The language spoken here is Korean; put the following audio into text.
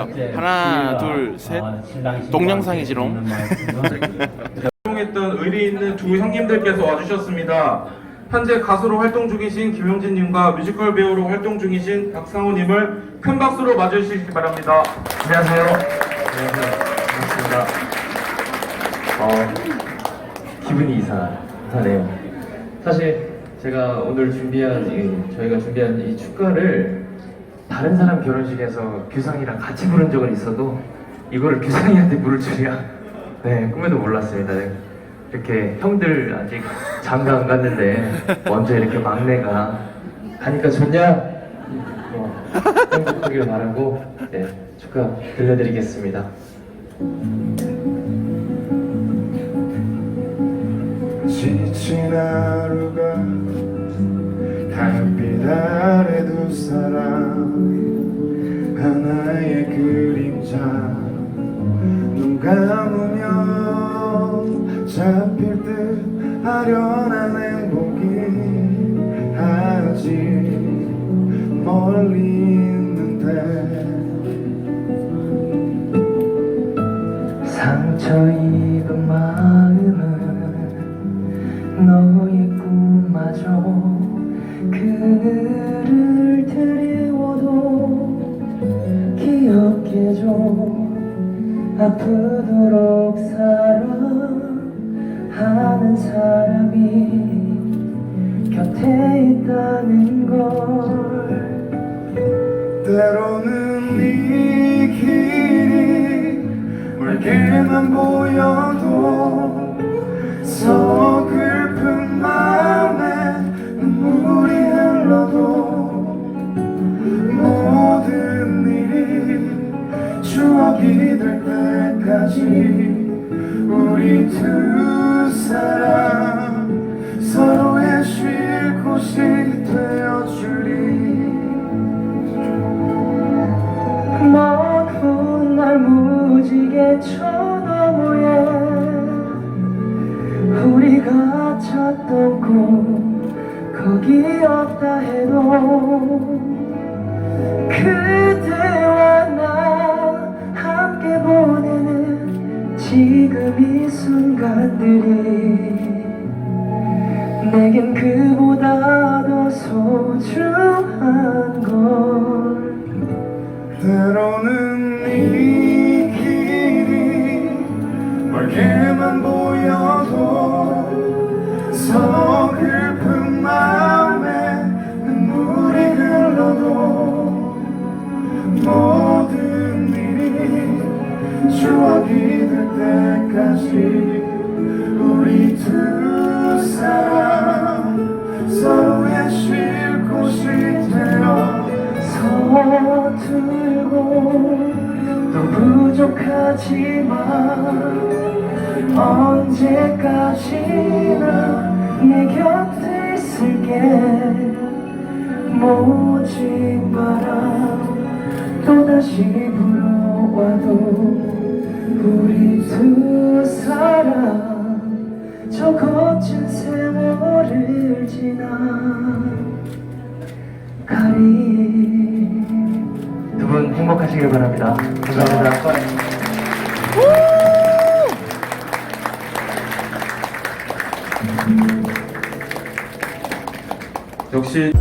해주세요. 하나, 둘, 셋. 동영상이지롱. 활동했던 의리 있는 두 형님들께서 와주셨습니다. 현재 가수로 활동 중이신 김용진님과 뮤지컬 배우로 활동 중이신 박상호님을 큰 박수로 맞아주시기 바랍니다. 안녕하세요. 안녕하세요. 반갑습니다. 어, 기분이 이상하네요. 사실 제가 오늘 준비한 이, 저희가 준비한 이 축가를 다른 사람 결혼식에서 규상이랑 같이 부른 적은 있어도 이거를 규상이한테 부를 줄이야. 네, 꿈에도 몰랐습니다. 네. 이렇게 형들 아직 장가 안 갔는데 먼저 이렇게 막내가 가니까 좋냐? 어, 행복하길 바라고 네, 축하 들려드리겠습니다. 지친 하루가 달빛 두 사람 하나의 그림자. 눈 감으면 잡힐 듯 아련한 행복이 아직 멀리 있는데 상처 입은 마음은 너의 꿈마저 아프도록 사랑하는 사람이 곁에 있다는 걸. 때로는 이 길이 멀게만 보여도 될 때까지 우리 두 사람 서로의 쉴 곳이 되어주리. 먼 훗날 무지개 쳐다보에 우리가 찾던 꿈 거기 없다 해도 그 내겐 그보다 더 소중한 걸. 때로는 이 길이 멀게만 보여도 서글픈 마음에 눈물이 흘러도 모든 일이 추억이 될 때까지 부족하지만 언제까지나 내 곁에 있을게. 모진 바람 또다시 불어와도 우리 두 사람 저 거친 세월을 지나 가리 행복하시길 바랍니다. 감사합니다. 역시